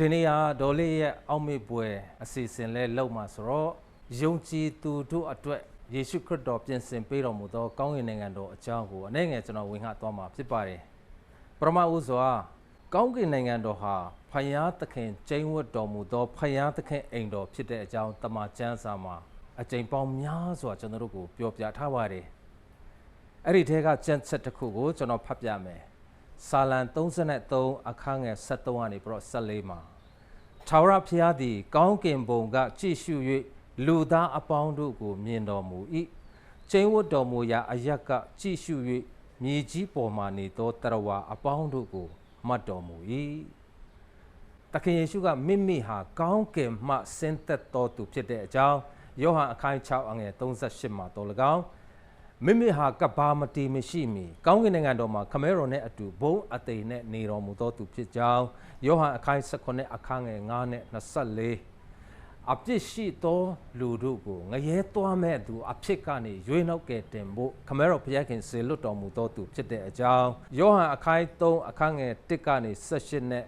ဒီနေ့ဟာဒေါ်လေးရဲ့အောက်မေ့ပွဲအစီအစဉ်လဲလောက်မှာဆိုတော့ယုံကြည်သူတို့အတွက်ယေရှုခရစ်တော်ပြင်ဆင်ပေးတော်မူသောကောင်းကင်နိုင်ငံတော်အကြောင်းကိုအနေငယ်ကျွန်တော်ဝင်ဟသွားမှာဖြစ်ပါတယ်ပရမဥစွာကောင်းကင်နိုင်ငံတော်ဟာဖယားသခင်ကျိန်းဝတ်တော်မူသောဖယားသခင်အိမ်တော်ဖြစ်တဲ့အကြောင်းတမန်ကျမ်းစာမှာအကျိန်ပေါင်းများစွာကျွန်တော်တို့ကိုပြောပြထားပါတယ်အဲ့ဒီထဲကကျမ်းချက်တစ်ခုကိုကျွန်တော်ဖတ်ပြမယ် စာလံ33အခန်းငယ်73ကနေပြီးတော့14မှာထာဝရဘုရားသည် ကောင်းကင်ဘုံကကြည့်ရှု၍လူသားအပေါင်းတို့ကို မြင်တော်မူ၏ကျင်းဝတ်တော်မူရာအရက်ကကြည့်ရှု၍မြေကြီးပေါ်မှနေသောတရဝါအပေါင်းတို့ကိုမှတ်တော်မူ၏တခင်ယေရှုကမိမိဟာကောင်းကင်မှဆင်းသက်တော်သူဖြစ်တဲ့အကြောင်းယောဟန်အခန်း6အငယ်38မှာတော်၎င်း မိမိဟာကဘာမတီမရှိမီကောင်းကင်နိုင်ငံတော်မှာခမဲတော်နဲ့အတူဘုံအသိနဲ့နေတော်မူသောသူဖြစ်ကြောင်းယောဟန်အခန်း19အခန်းငယ်9နဲ့24အပြစ်ရှိသောလူတို့ကိုငရဲသွားမဲ့သူအဖြစ်ကနေရွေးနှောက်ကယ်တင်ဖို့ခမဲတော်ဘုရားခင်စေလွတ်တော်မူသောသူဖြစ်တဲ့အကြောင်းယောဟန်အခန်း3အခန်းငယ်1ကနေ18နဲ့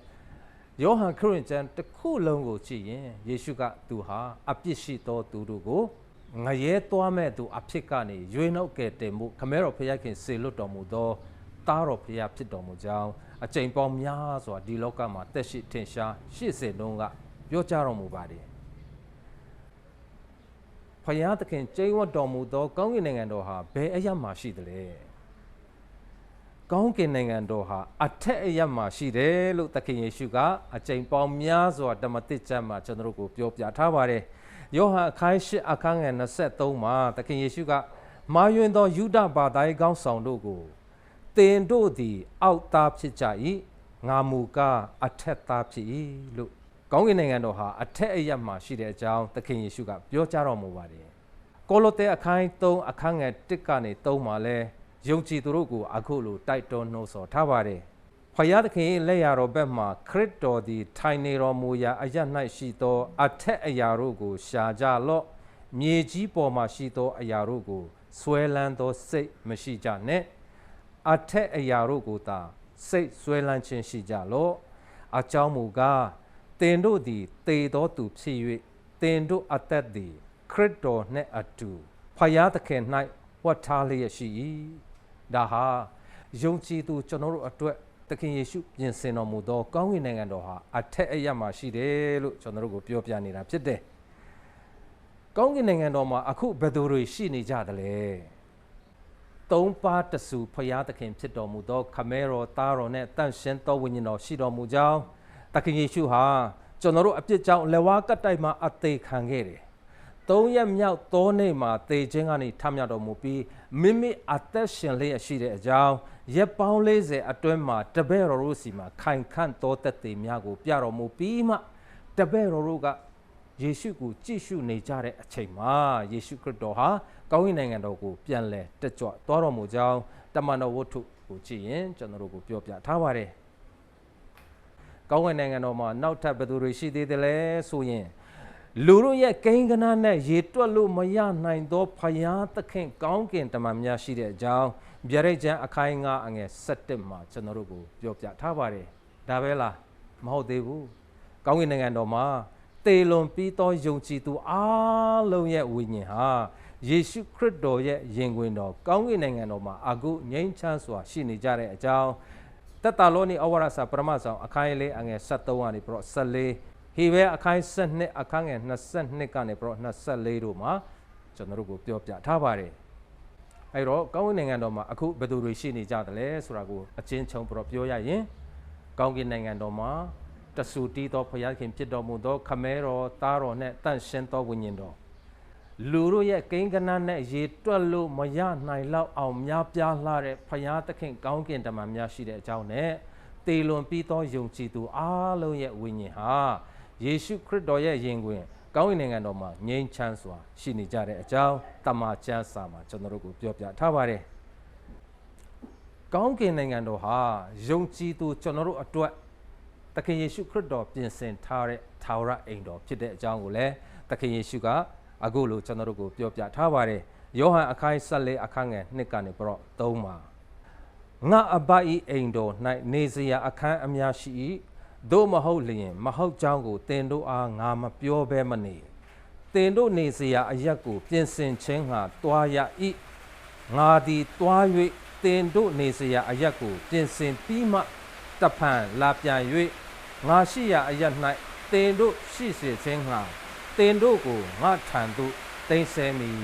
ယောဟန်ခရစ်ကျမ်းတစ်ခုလုံးကိုကြည့်ရင်ယေရှုကသူဟာအပြစ်ရှိသောသူတို့ကို ငရဲသွားမဲ့သူအဖြစ်ကနေရွေးနှုတ်ကယ်တင်မှုခမဲတော်ဖခင်ခင်စေလွတ်တော်မူသောတားတော်ဖခင်ဖြစ်တော်မူကြောင်းအကျိန်ပေါင်းများစွာဒီလောကမှာတက်ရှိထင်ရှားရှေ့စေလုံးကပြောကြားတော်မူပါတယ်ဖခင်သခင်ကျိန်းဝတ်တော်မူသောကောင်းကင်နိုင်ငံတော်ဟာဘယ်အရမှာရှိသလဲကောင်းကင်နိုင်ငံတော်ဟာအထက်အရမှာရှိတယ်လို့သခင်ယေရှုကအကျိန်ပေါင်းများစွာဓမ္မသစ်ကျမ်းမှာကျွန်တော်တို့ကိုပြောပြထားပါတယ်။ ယောဟန်အခန်း၈အခန်းငယ်23မှာသခင်ယေရှုကမာယွင်သောယူဒဘာသာရေးကောင်းဆောင်တို့ကိုတင်တို့သည် အောက်သားဖြစ်ကြ၏ငါမူကားအထက်သားဖြစ်၏လို့ကောင်းကင်နိုင်ငံတော်ဟာအထက်အရမှာရှိတဲ့အကြောင်းသခင်ယေရှုကပြောကြားတော်မူပါတယ်ကိုလိုသဲအခန်း3အခန်းငယ်1ကနေ3မှာလဲယုံကြည်သူတို့ကိုအခုလိုတိုက်တွန်းနှိုးဆော်ထားပါတယ် ဖယားသခင်လက်ရတော်ဘက်မှခရစ်တော်သည်ထိုင်နေတော်မူရာအရ၌ရှိသော အထက်အရာတို့ကို ရှာကြလော့မြေကြီးပေါ်မှရှိသော အရာတို့ကိုဆွဲလန်းသောစိတ်မရှိကြနဲ့အထက်အရာတို့ကိုသာစိတ်ဆွဲလန်းခြင်းရှိကြလော့အကြောင်းမူကားတင်တို့သည်တေသောသူဖြစ်၍တင်တို့အသက်သည် ခရစ်တော်နှင့်အတူဖယားသခင်၌ဝတ်ထားလျက်ရှိ၏ဒါဟာယုံကြည်သူကျွန်တော်တို့အတွက် သခင်ယေရှုပြင်ဆင်တော်မူသောကောင်းကင်နိုင်ငံတော်ဟာအထက်အရမှာရှိတယ်လို့ကျွန်တော်တို့ကိုပြောပြနေတာဖြစ်တယ်။ကောင်းကင်နိုင်ငံတော်မှာအခုဘယ်သူတွေရှိနေကြသလဲ။သုံးပါးတဆူဖရာသခင်ဖြစ်တော်မူသောခမဲတော်သားတော်နဲ့တန့်ရှင်းသောဝိညာဉ်တော်ရှိတော်မူကြောင်းသခင်ယေရှုဟာကျွန်တော်တို့အပြစ်ကြောင့်လက်ဝါးကတ်တိုက်မှာအသေးခံခဲ့တယ်။ သုံးရက်မြောက်သောနေ့မှာသေခြင်းကနေထမြောက်တော်မူပြီးမိမိအသက်ရှင်လျက်ရှိတဲ့အကြောင်းရက်ပေါင်း40အတွင်းမှာတပည့်တော်တို့စီမှာခိုင်ခန့်သောသက်သေများကိုပြတော်မူပြီးမှတပည့်တော်တို့ကယေရှုကိုကြည့်ရှုနေကြတဲ့အချိန်မှာယေရှုခရစ်တော်ဟာကောင်းကင်နိုင်ငံတော်ကိုပြန်လဲတက်ကြွသွားတော်မူကြောင်းတမန်တော်ဝတ္ထုကိုကြည့်ရင်ကျွန်တော်တို့ကိုပြောပြထားပါတယ်။ကောင်းကင်နိုင်ငံတော်မှာနောက်ထပ်ဘယ်သူတွေရှိသေးသလဲဆိုရင် လူတို့ရဲ့ကိန်းကနနဲ့ရေတွက်လို့မရနိုင်သောဖယားသခင်ကောင်းကင်တမန်များရှိတဲ့အကြောင်းဗျာဒိတ်ကျမ်းအခိုင်ငါအငယ်7မှာကျွန်တော်တို့ကိုပြောပြထားပါတယ်ဒါပဲလားမဟုတ်သေးဘူးကောင်းကင်နိုင်ငံတော်မှာတေလွန်ပြီးသောယုံကြည်သူအားလုံးရဲ့ဝိညာဉ်ဟာယေရှုခရစ်တော်ရဲ့ယင်ခွင်တော်ကောင်းကင်နိုင်ငံတော်မှာအခုငြိမ်းချမ်းစွာရှိနေကြတဲ့အကြောင်းတက်တာလောနီအဝရစာပရမဆောင်အခိုင်လေးအငယ်73ကနေပြီးတော့14 ဟေဘဲအခိုင်7အခန်းငယ်22ကနေပြီးတော့24တို့မှာကျွန်တော်တို့ကိုပြောပြထားပါတယ်အဲ့တော့ကောင်းကင်နိုင်ငံတော်မှာအခုဘယ်သူတွေရှိနေကြသလဲဆိုတာကိုအချင်းချုံပြတော့ပြောရရင်ကောင်းကင်နိုင်ငံတော်မှာတဆူတီးသောဘုရားခင်ဖြစ်တော်မူသောခမဲတော်သားတော်နဲ့တန့်ရှင်းသောဝိညာဉ်တော်လူတို့ရဲ့ကိန်းကနနဲ့ရေတွက်လို့မရနိုင်လောက်အောင်များပြားလှတဲ့ဘုရားသခင်ကောင်းကင်တမန်များရှိတဲ့အကြောင်းနဲ့တေလွန်ပြီးသောယုံကြည်သူအားလုံးရဲ့ဝိညာဉ်ဟာ ယေရှုခရစ်တော်ရဲ့ယင်ခွင်ကောင်းကင်နိုင်ငံတော်မှာငြိမ်းချမ်းစွာရှိနေကြတဲ့အကြောင်းတမန်ကျမ်းစာမှာကျွန်တော်တို့ကိုပြောပြထားပါတယ်။ကောင်းကင်နိုင်ငံတော်ဟာယုံကြည်သူကျွန်တော်တို့အတွက်သခင်ယေရှုခရစ်တော်ပြင်ဆင်ထားတဲ့ထာဝရအိမ်တော်ဖြစ်တဲ့အကြောင်းကိုလည်းသခင်ယေရှုကအခုလိုကျွန်တော်တို့ကိုပြောပြထားပါတယ်။ယောဟန်အခန်း14အခန်းငယ်2ကနေပြီးတော့3မှာငါအဘဤအိမ်တော်၌နေစရာအခန်းအများရှိ၏ သို့မဟုတ်လျင် မဟုတ်ကြောင်းကိုတင်တို့အားငါမပြောဘဲမနေတင်တို့နေစရာအရက်ကို ပြင်ဆင်ခြင်းငှာတွားရ၏ငါသည်တွား၍တင်တို့နေစရာအရက်ကို ပြင်ဆင်ပြီးမှတဖန်လာပြန်၍ငါရှိရာအရက်၌တင်တို့ရှိစေခြင်းငှာတင်တို့ကိုငါထံသို့တင်ဆဲမည်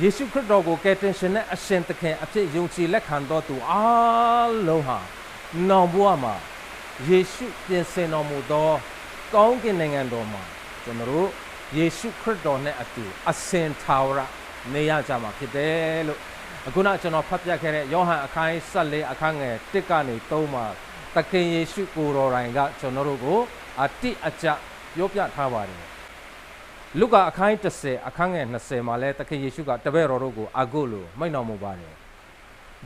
ယေရှုခရစ်တော်ကိုကယ်တင်ရှင်နဲ့အရှင်သခင်အဖြစ်ယုံကြည်လက်ခံတော်သူအားလုံးဟာ နောင်ဘဝမှာယေရှုပြင်ဆင်တော်မူသောကောင်းကင်နိုင်ငံတော်မှာကျွန်တော်တို့ယေရှုခရစ်တော်နဲ့အတူအစင်ထာဝရနေရကြမှာဖြစ်တယ်လို့အခုနကျွန်တော်ဖတ်ပြခဲ့တဲ့ယောဟန်အခန်း14အခန်းငယ်1ကနေ3မှာသခင်ယေရှုကိုယ်တော်တိုင်ကကျွန်တော်တို့ကိုအတိအကျပြောပြထားပါတယ်လုကာအခန်း30အခန်းငယ်20မှာလဲသခင်ယေရှုကတပည့်တော်တို့ကိုအကုလို့မိန့်တော်မူပါတယ်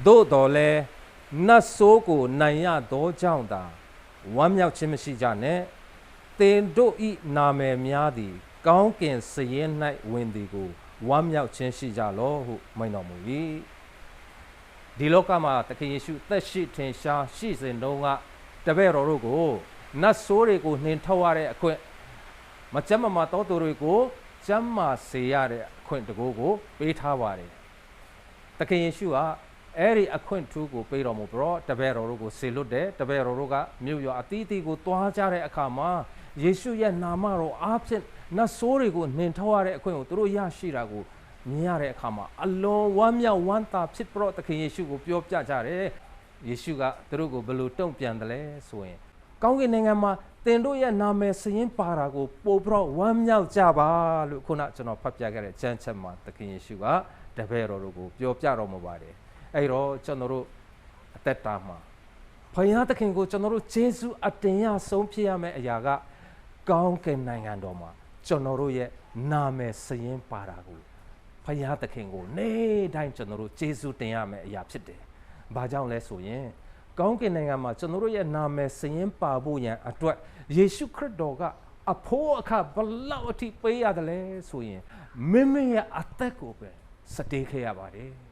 သို့တော်လဲ နတ်ဆိုးကိုနိုင်ရသောကြောင့်သာဝမ်းမြောက်ခြင်းမရှိကြနဲ့တင်တို့ဤနာမည်များသည် ကောင်းကင်စည်ရင်၌ဝင်သည်ကိုဝမ်းမြောက်ခြင်းရှိကြလောဟုမိန့်တော်မူ၏ဒီလောကမှာသခင်ယေရှုသက်ရှိထင်ရှားရှိစဉ်တုန်းကတပည့်တော်တို့ကိုနတ်ဆိုးတွေကိုနှင်ထုတ်ရတဲ့အခွင့်မကြမ်းမမာတော်သူတွေကိုကျမ်းမာစေရတဲ့အခွင့်တကူကိုပေးထားပါတယ်သခင်ယေရှုက အဲ့ဒီအခွင့်ထူးကိုပေးတော်မူပြီးတော့တပည့်တော်တို့ကိုဆေလွတ်တယ်တပည့်တော်တို့ကမြို့ရွာအသီးသီးကိုတွားကြတဲ့အခါမှာယေရှုရဲ့နာမတော်အားဖြင့်နတ်ဆိုးတွေကိုနှင်ထုတ်ရတဲ့အခွင့်ကိုသူတို့ရရှိတာကိုမြင်ရတဲ့အခါမှာအလွန်ဝမ်းမြောက်ဝမ်းသာဖြစ်ပြီးတော့သခင်ယေရှုကိုပြောပြကြတယ်ယေရှုကသူတို့ကိုဘယ်လိုတုံ့ပြန်တယ်လဲဆိုရင်ကောင်းကင်နိုင်ငံမှာသင်တို့ရဲ့နာမည်စရင်ပါတာကိုပို့ပြီးတော့ဝမ်းမြောက်ကြပါလို့ခုနကျွန်တော်ဖတ်ပြခဲ့တဲ့ကျမ်းချက်မှာသခင်ယေရှုကတပည့်တော်တို့ကိုပြောပြတော်မူပါတယ် အဲ့တော့ကျွန်တော်တို့အသက်တာမှာဘုရားသခင်ကိုကျွန်တော်တို့ယေရှုအတင်ရဆုံးဖြစ်ရမယ့်အရာက ကောင်းကင်နိုင်ငံတော်မှာကျွန်တော်တို့ရဲ့နာမည်စရင်ပါတာကိုဘုရားသခင်ကိုနေ့တိုင်းကျွန်တော်တို့ယေရှုတင်ရမယ့်အရာဖြစ်တယ်။ဘာကြောင့်လဲဆိုရင်ကောင်းကင်နိုင်ငံမှာကျွန်တော်တို့ရဲ့နာမည်စရင်ပါဖို့ရန်အတွက်ယေရှုခရစ်တော်ကအဖိုးအခဘလောက်အထိပေးရတယ်လဲဆိုရင်မိမိရဲ့အသက်ကိုပဲစတေးခဲ့ရပါတယ်။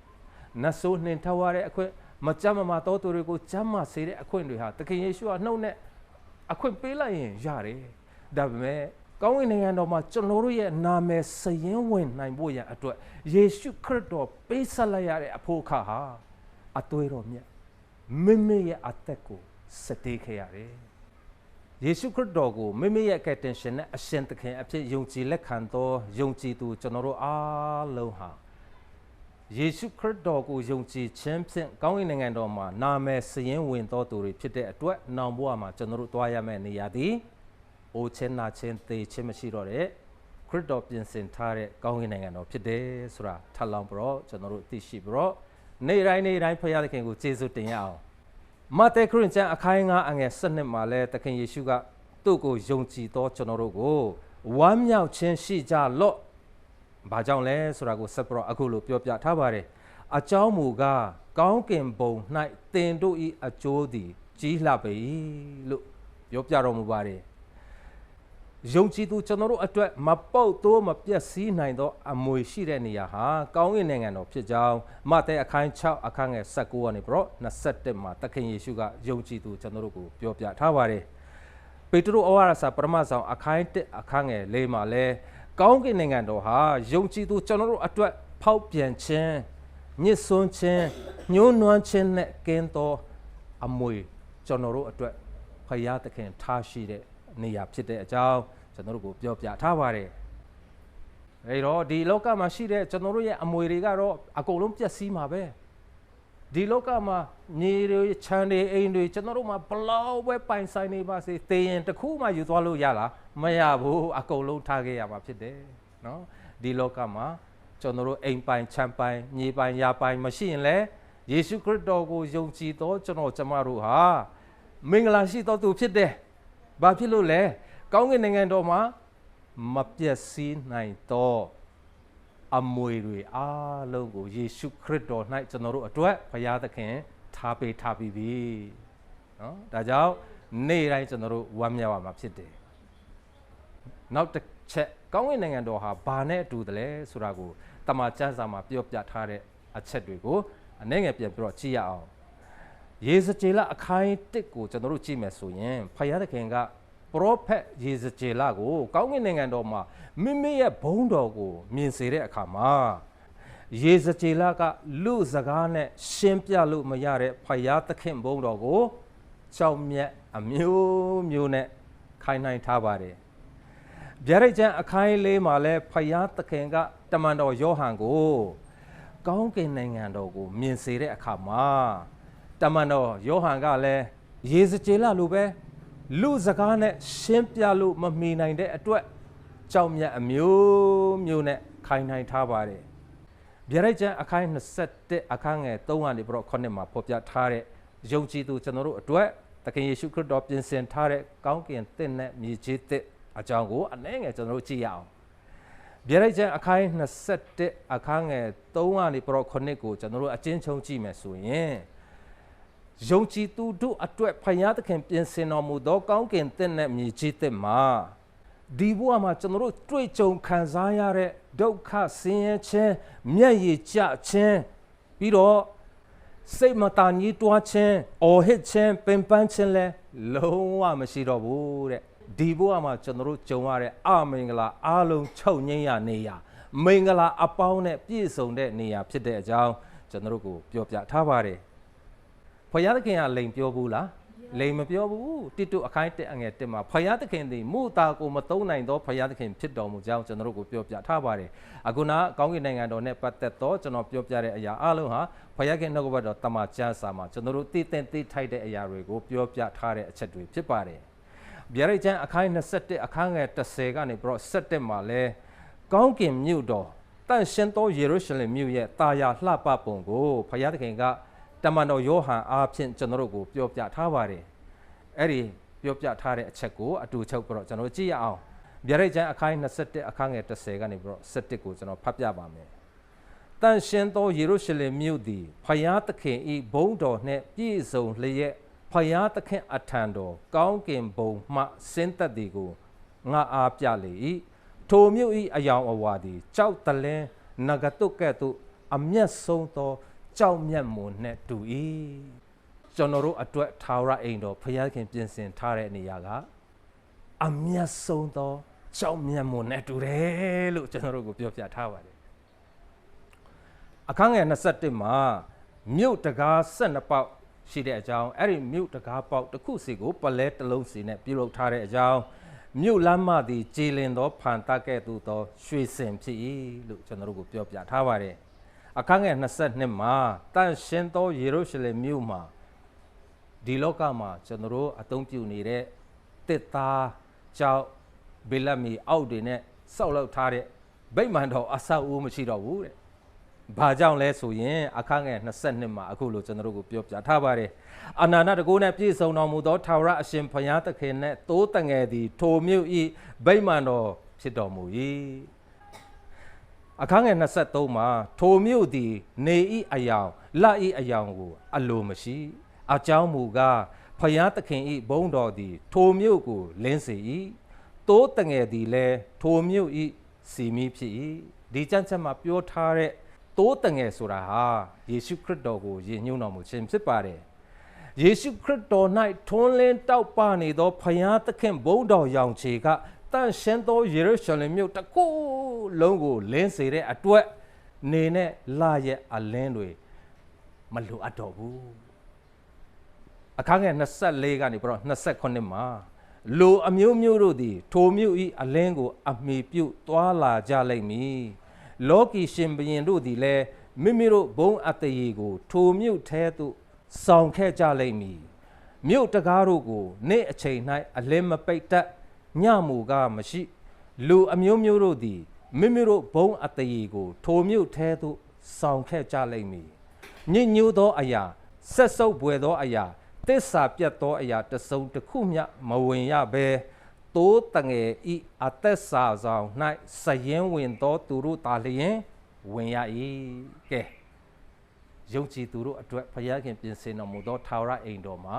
နတ်ဆိုးနှင်ထောက်ရတဲ့အခွင့်မကြမ်းမမာတော်သူတွေကိုကြမ်းမာစေတဲ့အခွင့်တွေဟာသခင်ယေရှုကနှုတ်နဲ့အခွင့်ပေးလိုက်ရင်ရတယ်။ဒါပေမဲ့ကောင်းကင်နိုင်ငံတော်မှာကျွန်တော်တို့ရဲ့နာမည်စရင်ဝင်နိုင်ဖို့ရန်အတွက်ယေရှုခရစ်တော်ပေးဆက်လိုက်ရတဲ့အဖို့အခါဟာအသွေးတော်မြတ်မိမိရဲ့အသက်ကိုစတေးခဲ့ရတယ်။ယေရှုခရစ်တော်ကိုမိမိရဲ့ကယ်တင်ရှင်နဲ့အရှင်သခင်အဖြစ်ယုံကြည်လက်ခံသောယုံကြည်သူကျွန်တော်တို့အားလုံးဟာ ယေရှုခရစ်တော်ကိုယုံကြည်ခြင်းဖြင့်ကောင်းကင်နိုင်ငံတော်မှာနာမည်စရင်ဝင်တော်သူတွေဖြစ်တဲ့အတွက်နောင်ဘဝမှာကျွန်တော်တို့သွားရမယ့်နေရာသည်အိုချင်းနာချင်းသေချင်းမရှိတော့တဲ့ခရစ်တော်ပြင်ဆင်ထားတဲ့ကောင်းကင်နိုင်ငံတော်ဖြစ်တယ်ဆိုတာထပ်လောင်းပြီးတော့ကျွန်တော်တို့သိရှိပြီးတော့နေ့တိုင်းနေ့တိုင်းဖခင်သခင်ကိုကျေးဇူးတင်ရအောင်မဿဲခရစ်ကျမ်းအခိုင်ငါအငယ်7နှစ်မှာလဲသခင်ယေရှုကသူ့ကိုယုံကြည်သောကျွန်တော်တို့ကိုဝမ်းမြောက်ခြင်းရှိကြလော့ ဘာကြောင့်လဲဆိုတာကိုဆက်ပြီးတော့အခုလိုပြောပြထားပါတယ်အကြောင်းမူကားကောင်းကင်ဘုံ၌တင်တို့ဤအကျိုးသည် ကြီးလှပေလို့ပြောပြတော်မူပါတယ်ယုံကြည်သူကျွန်တော်တို့အတွက်မပုတ်သိုးမပြက်စီးနိုင်သောအမွေရှိတဲ့နေရာဟာကောင်းကင်နိုင်ငံတော်ဖြစ်ကြောင်းမဿဲအခန်း6အခန်းငယ်19ကနေပြီးတော့21မှာသခင်ယေရှုကယုံကြည်သူကျွန်တော်တို့ကိုပြောပြထားပါတယ်ပေတရုဩဝါဒစာပရမဆောင်အခန်း1အခန်းငယ်4မှာလဲ ကောင်းကင်နိုင်ငံတော်ဟာယုံကြည်သူကျွန်တော်တို့အတွက်ဖောက်ပြန်ခြင်းညစ်စွန်းခြင်းညှိုးနွမ်းခြင်းနဲ့ကင်းသောအမွေကျွန်တော်တို့အတွက်ဖရာသခင်ထားရှိတဲ့နေရာဖြစ်တဲ့အကြောင်းကျွန်တော်တို့ကိုပြောပြထားပါတယ်။အဲတော့ဒီလောကမှာရှိတဲ့ကျွန်တော်တို့ရဲ့အမွေတွေကတော့အကုန်လုံးပျက်စီးမှာပဲ။ ဒီလောကမှာမြေတွေခြံတွေအိမ်တွေကျွန်တော်တို့မှာဘလောက်ပဲပိုင်ဆိုင်နေပါစေသေရင်တခုမှယူသွားလို့ရလားမရဘူးအကုန်လုံးထားခဲ့ရမှာဖြစ်တယ်နော်ဒီလောကမှာကျွန်တော်တို့အိမ်ပိုင်ခြံပိုင်မြေပိုင်ယာပိုင်မရှိရင်လည်းယေရှုခရစ်တော်ကိုယုံကြည်သောကျွန်တော်ကျမတို့ဟာမင်္ဂလာရှိသောသူဖြစ်တယ်။ဘာဖြစ်လို့လဲ။ကောင်းကင်နိုင်ငံတော်မှာမပြည့်စည်နိုင်သော အမွေတွေအားလုံးကိုယေရှုခရစ်တော်၌ကျွန်တော်တို့အတွက်ဘုရားသခင်ထားပေးထားပြီးပြီ။နော်။ဒါကြောင့်နေ့တိုင်းကျွန်တော်တို့ဝမ်းမြောက်ရမှာဖြစ်တယ်။နောက်တစ်ချက်ကောင်းကင်နိုင်ငံတော်ဟာဘာနဲ့အတူတလဲဆိုတာကိုတမန်ကျမ်းစာမှာပြောပြထားတဲ့အချက်တွေကိုအနေငယ်ပြန်ပြီးတော့ကြည့်ရအောင်။ယေဇကျေလအခိုင်တစ်ကိုကျွန်တော်တို့ကြည့်မယ်ဆိုရင်ဖယားသခင်က ပရောဖက်ယေဇကျေလကို ကောင်းကင်နိုင်ငံတော်မှာမိမိရဲ့ဘုန်းတော်ကို မြင်စေတဲ့အခါမှာယေဇကျေလကလူစကားနဲ့ရှင်းပြလို့မရတဲ့ဖယားသခင်ဘုန်းတော်ကိုကြောက်မြတ်အမျိုးမျိုးနဲ့ခိုင်းနှိုင်းထားပါတယ်ဗျာဒိတ်ကျမ်းအခိုင်လေးမှာလဲဖယားသခင်ကတမန်တော်ယောဟန်ကို ကောင်းကင်နိုင်ငံတော်ကို မြင်စေတဲ့အခါမှာတမန်တော်ယောဟန်ကလည်းယေဇကျေလလိုပဲ လူစကားနဲ့ရှင်းပြလို့မမီနိုင်တဲ့အတွက်ကြောက်မြတ်အမျိုးမျိုးနဲ့ခိုင်းနှိုင်းထားပါတယ်ဗျာဒိတ်ကျမ်းအခိုင်21အခန်းငယ်3ကနေပြီးတော့9မှာဖော်ပြထားတဲ့ယုံကြည်သူကျွန်တော်တို့အတွက်သခင်ယေရှုခရစ်တော်ပြင်ဆင်ထားတဲ့ကောင်းကင်တင့်နဲ့မြေကြီးတင့်အကြောင်းကိုအနည်းငယ်ကျွန်တော်တို့ကြည့်ရအောင်ဗျာဒိတ်ကျမ်းအခိုင်21အခန်းငယ်3ကနေပြီးတော့9ကိုကျွန်တော်တို့အချင်းချင်းကြည့်မယ်ဆိုရင် ယုံကြည်သူတို့အတွက်ဖယားသခင်ပြင်ဆင်တော်မူသောကောင်းကင်တင့်နဲ့မြေကြီးတင့်မှာဒီဘဝမှာကျွန်တော်တို့တွေ့ကြုံခံစားရတဲ့ဒုက္ခဆင်းရဲခြင်းမျက်ရည်ကျခြင်းပြီးတော့စိတ်မတန်ကြီးတွားခြင်းအော်ဟစ်ခြင်းပင်ပန်းခြင်းလဲလုံးဝမရှိတော့ဘူးတဲ့ဒီဘဝမှာကျွန်တော်တို့ကြုံရတဲ့အမင်္ဂလာအလုံးချုပ်ငိမ့်ရနေရမင်္ဂလာအပေါင်းနဲ့ပြည့်စုံတဲ့နေရာဖြစ်တဲ့အကြောင်းကျွန်တော်တို့ကိုပြောပြထားပါတယ် ဖယားသခင်ကလိန်ပြောဘူးလားလိန်မပြောဘူးတိတုအခိုင်းတက်အငယ်တက်မှာဖယားသခင်သည်မူတာကိုမသုံးနိုင်သောဖယားသခင်ဖြစ်တော်မူကြောင်းကျွန်တော်တို့ကိုပြောပြထားပါတယ်အခုနကောင်းကင်နိုင်ငံတော်နဲ့ပတ်သက်သောကျွန်တော်ပြောပြတဲ့အရာအလုံးဟာဖယားခင်နှုတ်ကပတ်တော်တမန်ကျမ်းစာမှာကျွန်တော်တို့တည်တင်တည်ထိုက်တဲ့အရာတွေကိုပြောပြထားတဲ့အချက်တွေဖြစ်ပါတယ်ဗျာဒိတ်ကျမ်းအခိုင်း21အခန်းငယ်30ကနေပြီးတော့17မှာလဲကောင်းကင်မြို့တော်တန်ရှင်သောယေရုရှလင်မြို့ရဲ့တာယာလှပပုံကိုဖယားသခင်က တမန်တော်ယောဟန်အားဖြင့်ကျွန်တော်တို့ကိုပြောပြထားပါတယ်အဲ့ဒီပြောပြထားတဲ့အချက်ကိုအတူချုပ်ပြီးတော့ကျွန်တော်ကြည့်ရအောင်ဗျာဒိတ်ကျမ်းအခိုင်း21အခန်းငယ်30ကနေပြီးတော့17ကိုကျွန်တော်ဖတ်ပြပါမယ်တန်ရှင်သောယေရုရှလင်မြို့သည်ဖယားသခင်ဤဘုန်းတော်နှင့်ပြည့်စုံလျက်ဖယားသခင်အထံတော်ကောင်းကင်ဘုံမှဆင်းသက်သည်ကိုငါအားပြလေ၏ထိုမြို့ဤအယောင်အဝါသည်ကြောက်တလင်းနဂတုကဲ့သို့အမျက်ဆုံးသော ကြောက်မြတ်မွန်နဲ့တူ၏ကျွန်တော်တို့အတွက်ထာဝရအိမ်တော်ဖယားခင်ပြင်ဆင်ထားတဲ့နေရာကအမျက်ဆုံးသောကြောက်မြတ်မွန်နဲ့တူတယ်လို့ကျွန်တော်တို့ကိုပြောပြထားပါတယ်အခန်းငယ်21မှာမြို့တကား12ပေါက်ရှိတဲ့အကြောင်းအဲ့ဒီမြို့တကားပေါက်တစ်ခုစီကိုပလဲတစ်လုံးစီနဲ့ပြုလုပ်ထားတဲ့အကြောင်းမြို့လမ်းမသည်ကြည်လင်သောဖန်တကဲ့သို့သော ရွှေစင်ဖြစ်၏လို့ကျွန်တော်တို့ကိုပြောပြထားပါတယ် အခန်းငယ်22မှာတန်ရှင်သောယေရုရှလင်မြို့မှာဒီလောကမှာကျွန်တော်တို့အသုံးပြုနေတဲ့တစ်သားကြောက်ဗေလမီအောက်တွေနဲ့စောက်လောက်ထားတဲ့ဗိမာန်တော်အဆောက်အဦမရှိတော့ဘူးတဲ့။ဘာကြောင့်လဲဆိုရင်အခန်းငယ်22မှာအခုလိုကျွန်တော်တို့ကိုပြောပြထားပါတယ်။အနန္တတကုနဲ့ပြည့်စုံတော်မူသောထာဝရအရှင်ဘုရားသခင်နဲ့တိုးတငယ်သည်ထိုမြို့ဤဗိမာန်တော်ဖြစ်တော်မူ၏။ အခန်းငယ်23မှာထိုမြို့သည် နေဤအယောင်လဤအယောင်ကို အလိုမရှိ။အကြောင်းမူကားဖယားသခင်ဤဘုန်းတော်သည် ထိုမြို့ကိုလင်းစေ၏တိုးတငယ်သည်လည်းထိုမြို့ဤစီမီဖြစ်၏ဒီကြံ့ချက်မှာပြောထားတဲ့တိုးတငယ်ဆိုတာဟာယေရှုခရစ်တော်ကိုယဉ်ညွှန်းတော်မူခြင်းဖြစ်ပါတယ်ယေရှုခရစ်တော်၌ထွန်းလင်းတောက်ပနေသောဖယားသခင်ဘုန်းတော်ရောင်ခြေက တန်ရှင်းသောယေရုရှလင်မြို့တစ်ခုလုံးကိုလင်းစေတဲ့အတွက်နေနဲ့လာရဲ့အလင်းတွေမလိုအပ်တော့ဘူးအခန်းငယ်24ကနေပြီးတော့29မှာလူအမျိုးမျိုးတို့သည် ထိုမျိုးဤအလင်းကို အမိပြုတ်သွားလာကြလိမ့်မည်လောကီရှင်ဘရင်တို့သည်လည်းမိမိတို့ဘုံအတရေကို ထိုမြို့ထဲသို့ဆောင်ခဲ့ကြလိမ့်မည်မြို့တကားတို့ကို နေ့အချိန်၌အလင်းမပိတ်တတ် ညမူကားမရှိလူအမျိုးမျိုးတို့သည်မိမိတို့ဘုံအတရေကို ထိုမြို့ထဲသို့ဆောင်ခဲ့ကြလိမ့်မည်ညညို့သောအရာဆက်ဆုပ်ပွေသောအရာတစ္ဆာပြတ်သောအရာတစုံတစ်ခုမျှမဝင်ရဘဲတိုးတငယ်ဤအသက်စာဆောင်၌စရင်ဝင်သောသူတို့တာလျင်ဝင်ရ၏ကဲယုံကြည်သူတို့အတွက်ဘုရားခင်ပြင်ဆင်တော်မူသောထာဝရအိမ်တော်မှာ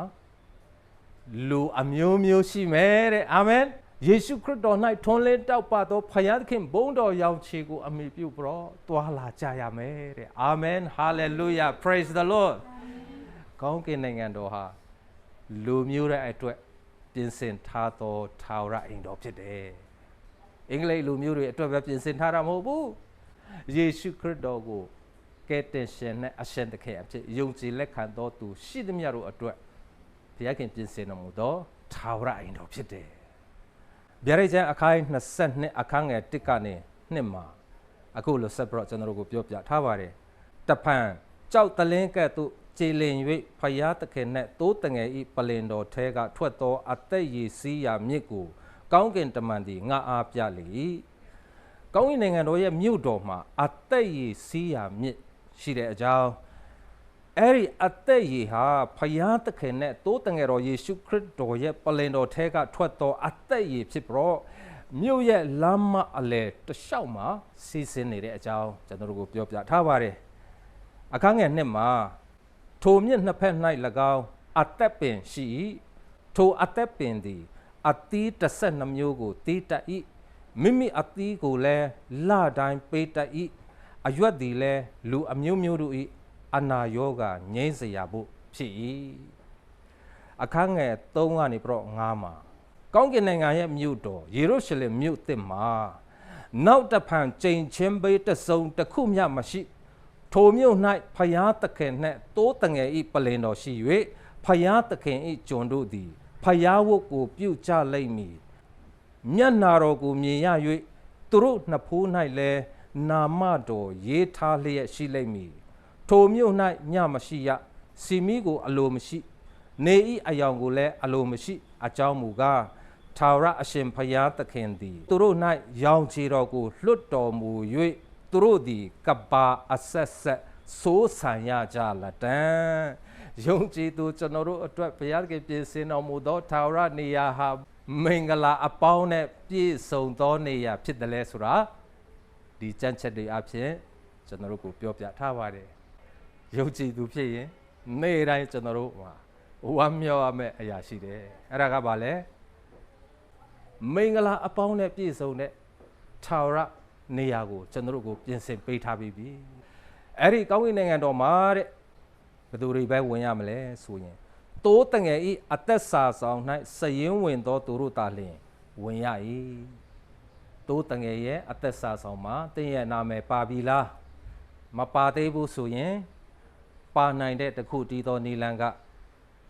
လူအမျိုးမျိုးရှိမယ်တဲ့အာမင် ယေရှုခရစ်တော်၌ထွန်းလင်းတောက်ပသောဖယားသခင်ဘုန်းတော်ရောင်ခြေကိုအမိပြုပြီးတော့တွာလာကြရမယ်တဲ့အာမင်ဟာလေလုယာ praise the lord ကောင်းကင်နိုင်ငံတော်ဟာလူမျိုးတဲ့အတွက်ပြင်ဆင်ထားသောထာဝရအိမ်တော်ဖြစ်တယ်အင်္ဂလိပ်လူမျိုးတွေအတွက်ပဲပြင်ဆင်ထားတာမဟုတ်ဘူးယေရှုခရစ်တော်ကိုကယ်တင်ရှင်နဲ့အရှင်သခင်အဖြစ်ယုံကြည်လက်ခံတော်သူရှိသမျှတို့အတွက်ဘုရားခင်ပြင်ဆင်တော်မူသောထာဝရအိမ်တော်ဖြစ်တယ် ဗျာဒိတ်ကျမ်းအခန်း22အခန်းငယ်1ကနေ2မှာအခုလိုဆက်ပြီးတော့ကျွန်တော်တို့ကိုပြောပြထားပါတယ်တဖန်ကြောက်တလင်းကဲ့သို့ကြည်လင်၍ဖယားသခင်နှင့်တိုးတငယ်ဤပလင်တော်ထဲကထွက်သောအသက်ရည်စီးရာမြစ်ကို ကောင်းကင်တမန်သည်ငါအားပြလေ၏ကောင်းကင်နိုင်ငံတော်ရဲ့မြို့တော်မှာအသက်ရည်စီးရာမြစ်ရှိတဲ့အကြောင်း အဲ့ဒီအသက်ရည်ဟာဖယားသခင်နဲ့တိုးတငယ်တော်ယေရှုခရစ်တော်ရဲ့ပလင်တော်ထဲကထွက်သောအသက်ရည်ဖြစ်ပြီးတော့မြို့ရဲ့လမ်းမအလယ်တလျှောက်မှာစီးဆင်းနေတဲ့အကြောင်းကျွန်တော်တို့ကိုပြောပြထားပါတယ်အခန်းငယ်နှစ်မှာထိုမြစ်နှစ်ဖက်၌၎င်းအသက်ပင်ရှိ၏ထိုအသက်ပင်သည်အသီး12မျိုးကိုတီးတတ်၏မိမိအသီးကိုလည်းလတိုင်းပေးတတ်၏အရွက်သည်လည်းလူအမျိုးမျိုးတို့၏ အနာရောဂါငြိမ်းစေရဖို့ဖြစ်၏အခန်းငယ်3ကနေပြတော့9မှာကောင်းကင်နိုင်ငံရဲ့မြို့တော်ယေရုရှလင်မြို့သစ်မှာနောက်တဖန်ကြိမ်ချင်းပေးတစုံတစ်ခုမျှမရှိထိုမြို့၌ဖယားသခင်နှင့်တိုးတငယ်ဤပလင်တော်ရှိ၍ဖယားသခင်ဤကျွန်တို့သည်ဖယားဝတ်ကိုပြုကြလိမ့်မည်မျက်နာတော်ကိုမြင်ရ၍သူတို့နှစ်ဖိုး၌လည်းနာမတော်ရေးထားလျက်ရှိလိမ့်မည် ထိုမြို့၌ညမရှိရစီမီကိုအလိုမရှိ နေဤအယောင်ကိုလည်းအလိုမရှိ အကြောင်းမူကားထာဝရအရှင်ဖယားသခင်သည် သူတို့၌ရောင်ချီတော်ကိုလွတ်တော်မူ၍သူတို့သည်ကပါအဆက်ဆက်စိုးဆန်ရကြလတံယုံကြည်သူကျွန်တော်တို့အတွက်ဘုရားကပြင်ဆင်တော်မူသောထာဝရနေရာဟာမင်္ဂလာအပေါင်းနဲ့ပြည့်စုံသောနေရာဖြစ်တယ်လဲဆိုတာဒီကြံ့ချက်တွေအဖြစ်ကျွန်တော်တို့ကိုပြောပြထားပါတယ် ယုံကြည်သူဖြစ်ရင်နေ့တိုင်းကျွန်တော်တို့ဟာဝမ်းမြောက်ရမယ့်အရာရှိတယ်အဲ့ဒါကဘာလဲမင်္ဂလာအပေါင်းနဲ့ပြည့်စုံတဲ့ထာဝရနေရာကိုကျွန်တော်တို့ကိုပြင်ဆင်ပေးထားပြီးပြီအဲ့ဒီကောင်းကင်နိုင်ငံတော်မှာတဲ့ဘယ်သူတွေပဲဝင်ရမလဲဆိုရင်တိုးတငယ်ဤအသက်စာဆောင်၌စရင်ဝင်သောသူတို့သာလျှင်ဝင်ရ၏တိုးတငယ်ရဲ့အသက်စာဆောင်မှာတင်းရဲ့နာမည်ပါပြီလားမပါသေးဘူးဆိုရင် ပါနိုင်တဲ့တခုတည်သောနီလန်က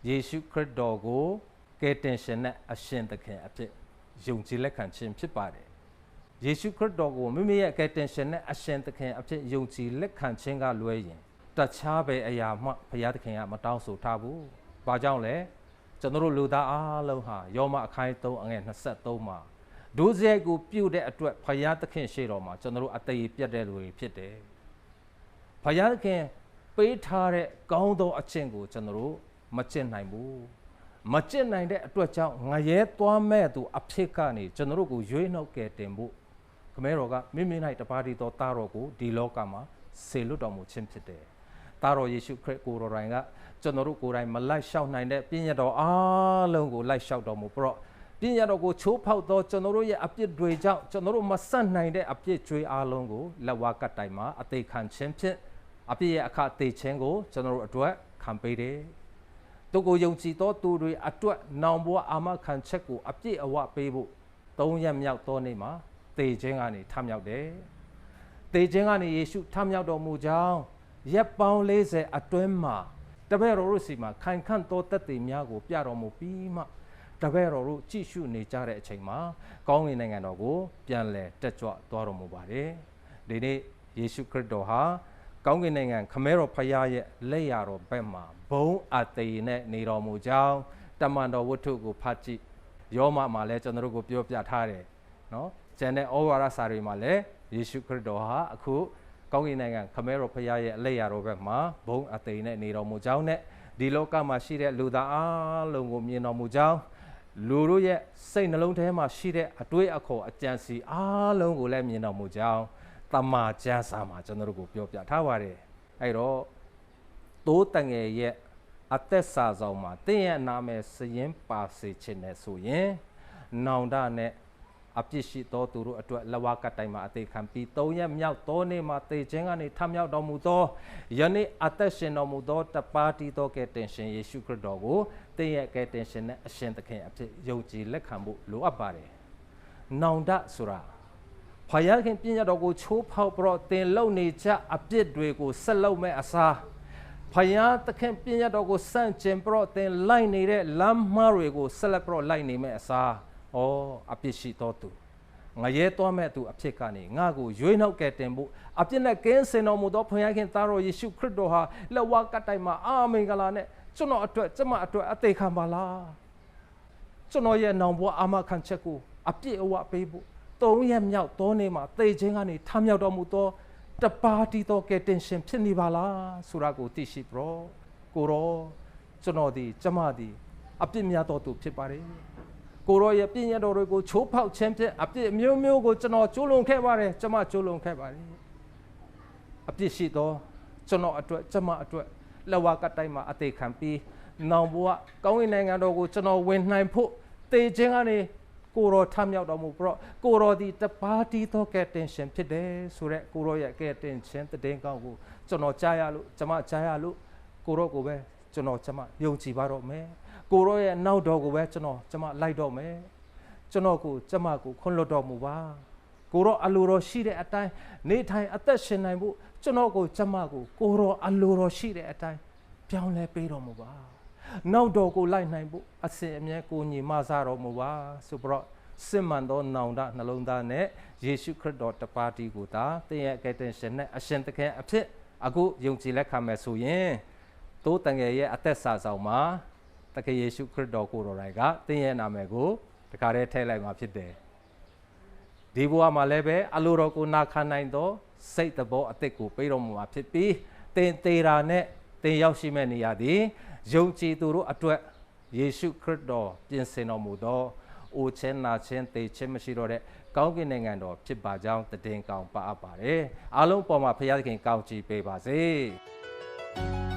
ယေရှုခရစ်တော်ကိုကယ်တင်ရှင်နဲ့အရှင်သခင်အဖြစ်ယုံကြည်လက်ခံခြင်းဖြစ်ပါတယ်ယေရှုခရစ်တော်ကိုမိမိရဲ့ကယ်တင်ရှင်နဲ့အရှင်သခင်အဖြစ်ယုံကြည်လက်ခံခြင်းကလွဲရင်တခြားပဲအရာမှဘုရားသခင်ကမတောင်းဆိုထားဘူး။ဘာကြောင့်လဲကျွန်တော်တို့လူသားအားလုံးဟာယောမအခိုင်3အငယ်23မှာဒုစရိုက်ကိုပြုတ်တဲ့အတွက်ဘုရားသခင်ရှေ့တော်မှာကျွန်တော်တို့အသေးပြတ်တဲ့လူတွေဖြစ်တယ်။ဘုရားသခင် ပေးထားတဲ့ကောင်းသောအခြင်းကိုကျွန်တော်တို့မကျင့်နိုင်ဘူး။မကျင့်နိုင်တဲ့အတွက်ကြောင့်ငရဲသွားမဲ့သူအဖြစ်ကနေကျွန်တော်တို့ကိုရွေးနှုတ်ကယ်တင်ဖို့ခမဲတော်ကမိမိ၌တပါးတီသောသားတော်ကိုဒီလောကမှာဆေလွတ်တော်မူခြင်းဖြစ်တယ်။သားတော်ယေရှုခရစ်ကိုတော်တိုင်ကကျွန်တော်တို့ကိုယ်တိုင်မလိုက်လျှောက်နိုင်တဲ့ပြည့်ညတ်တော်အားလုံးကိုလိုက်လျှောက်တော်မူပြီးတော့ပြည့်ညတ်တော်ကိုချိုးဖောက်သောကျွန်တော်တို့ရဲ့အပြစ်တွေကြောင့်ကျွန်တော်တို့မဆန့်နိုင်တဲ့အပြစ်ကြွေးအားလုံးကိုလက်ဝါးကတိုင်မှာအသေးခံခြင်းဖြင့် အပြစ်ရဲ့အခအသေးခြင်းကိုကျွန်တော်တို့အတွက်ခံပေးတယ်။သူကိုယုံကြည်သောသူတွေအတွက်နောင်ဘဝအာမခံချက်ကိုအပြည့်အဝပေးဖို့သုံးရက်မြောက်သောနေ့မှာသေခြင်းကနေထမြောက်တယ်။သေခြင်းကနေယေရှုထမြောက်တော်မူကြောင်းရက်ပေါင်း40အတွင်းမှာတပည့်တော်တို့စီမှာခိုင်ခန့်သောတက်တည်များကို ပြတော်မူပြီးမှတပည့်တော်တို့ကြည့်ရှုနေကြတဲ့အချိန်မှာကောင်းကင်နိုင်ငံတော်ကို ပြန်လည်တက်ကြွသွားတော်မူပါတယ်။ဒီနေ့ယေရှုခရစ်တော်ဟာ ကောင်းကင်နိုင်ငံခမဲတော်ဖရာရဲ့လက်ရတော်ဘက်မှာဘုံအသေးနဲ့နေတော်မူကြောင်းတမန်တော်ဝတ္ထုကိုဖတ်ကြည့်ယောမမှာလည်းကျွန်တော်တို့ကိုပြောပြထားတယ်နော်ကျန်တဲ့ဩဝါဒစာတွေမှာလည်းယေရှုခရစ်တော်ဟာအခုကောင်းကင်နိုင်ငံခမဲတော်ဖရာရဲ့အလက်ရတော်ဘက်မှာဘုံအသိနဲ့နေတော်မူကြောင်းနဲ့ဒီလောကမှာရှိတဲ့လူသားအလုံးကိုမြင်တော်မူကြောင်းလူတို့ရဲ့စိတ်နှလုံးထဲမှာရှိတဲ့အတွေးအခေါ်အကြံစီအားလုံးကိုလည်းမြင်တော်မူကြောင်း တမန်ကျမ်းစာမှာကျွန်တော်တို့ကိုပြောပြထားပါတယ်အဲ့တော့တိုးတငယ်ရဲ့အသက်စာဆောင်မှာတင်းရဲ့နာမည်စရင်ပါစေခြင်းနဲ့ဆိုရင်နောင်တနဲ့အပြစ်ရှိသောသူတို့အတွက်လဝကတိုင်မှာအသေးခံပြီး၃ရက်မြောက်သောနေ့မှာသေခြင်းကနေထမြောက်တော်မူသောယနေ့အသက်ရှင်တော်မူသောတပါးတီသောကဲ့တင်ရှင်ယေရှုခရစ်တော်ကိုတင်းရဲ့ကဲ့တင်ရှင်နဲ့အရှင်သခင်အဖြစ်ယုံကြည်လက်ခံဖို့လိုအပ်ပါတယ်။နောင်တဆိုတာ ဖယားခင်ပြည့်ညတ်တော်ကိုချိုးဖောက်ပြီးတော့တင်လုံနေကြအပြစ်တွေကိုဆက်လုပ်မဲ့အစားဖယားသခင်ပြည့်ညတ်တော်ကိုစန့်ကျင်ပြီးတော့တင်လိုက်နေတဲ့လမ်းမှားတွေကိုဆက်လက်ပြီးတော့လိုက်နေမဲ့အစားဩအပြစ်ရှိတော်သူငရဲသွားမဲ့သူအဖြစ်ကနေငါ့ကိုရွေးနှောက်ကဲတင်ဖို့အပြစ်နဲ့ကင်းစင်တော်မူသောဖယားခင်သားတော်ယေရှုခရစ်တော်ဟာလက်ဝါးကတိုင်မှာအာမင်္ဂလာနဲ့ကျွန်တော်အတွက်ကျမအတွက်အသေးခံပါလားကျွန်တော်ရဲ့နောင်ဘဝအာမခံချက်ကိုအပြည့်အဝပေးဖို့ သုံးရက်မြောက်သောနေ့မှာသေခြင်းကနေထမြောက်တော်မူသောတပါးတီသောကယ်တင်ရှင်ဖြစ်နေပါလားဆိုတာကိုသိရှိပြီးတော့ကိုရောကျွန်တော်ဒီကျမဒီအပြစ်များတော်သူဖြစ်ပါတယ်ကိုရောရဲ့ပြည့်ညတ်တော်တွေကိုချိုးဖောက်ခြင်းဖြင့်အပြစ်အမျိုးမျိုးကိုကျွန်တော်ကျူးလွန်ခဲ့ပါတယ်ကျမကျူးလွန်ခဲ့ပါတယ်အပြစ်ရှိသောကျွန်တော်အတွက်ကျမအတွက်လက်ဝါးကတိုင်းမှာအသေးခံပြီးနောင်ဘဝကောင်းကင်နိုင်ငံတော်ကိုကျွန်တော်ဝင်နိုင်ဖို့တေခြင်းကနေ ကိုရောထမြောက်တော်မူပြီးတော့ကိုရောဒီတပါးတီသောကဲ့တင်ရှင်ဖြစ်တယ်ဆိုရက်ကိုရောရဲ့ကဲ့တင်ခြင်းတည်င်းကောင်းကိုကျွန်တော်ကြားရလို့ကျမကြားရလို့ကိုရောကိုပဲကျွန်တော်ကျမယုံကြည်ပါတော့မယ်ကိုရောရဲ့နောက်တော်ကိုပဲကျွန်တော်ကျမလိုက်တော့မယ်ကျွန်တော်ကိုကျမကိုခွင့်လွတ်တော်မူပါကိုရောအလိုတော်ရှိတဲ့အတိုင်းနေထိုင်အသက်ရှင်နိုင်ဖို့ကျွန်တော်ကိုကျမကိုကိုရောအလိုတော်ရှိတဲ့အတိုင်းပြောင်းလဲပေးတော်မူပါ နောက်တော်ကိုလိုက်နိုင်ဖို့အစဉ်အမြဲကိုညီမဆတော်မူပါဆိုပြီးတော့စစ်မှန်သောနောင်တနှလုံးသားနဲ့ယေရှုခရစ်တော်တပါးတီကိုသာတင်းရဲ့ကယ်တင်ရှင်နဲ့အရှင်သခင်အဖြစ်အခုယုံကြည်လက်ခံမယ်ဆိုရင်တိုးတန်ငယ်ရဲ့အသက်စာဆောင်မှာတကယ်ယေရှုခရစ်တော်ကိုယ်တော်တိုင်ကတင်းရဲ့နာမည်ကိုတခါတည်းထည့်လိုက်မှာဖြစ်တယ်ဒီဘဝမှာလည်းပဲအလိုတော်ကိုနာခံနိုင်သောစိတ်တဘောအသက်ကိုပေးတော်မူမှာဖြစ်ပြီးတင်သေးတာနဲ့တင်ရောက်ရှိမဲ့နေရာသည် ယုံကြည်သူတို့အတွက်ယေရှုခရစ်တော်ပြင်ဆင်တော်မူသောအိုချင်းနာချင်းတေချင်းမရှိတော့တဲ့ကောင်းကင်နိုင်ငံတော်ဖြစ်ပါကြောင်းတည်င်းကောင်းပါအပ်ပါတယ်အားလုံးပေါ်မှာဖခင်ကောင်းချီးပေးပါစေ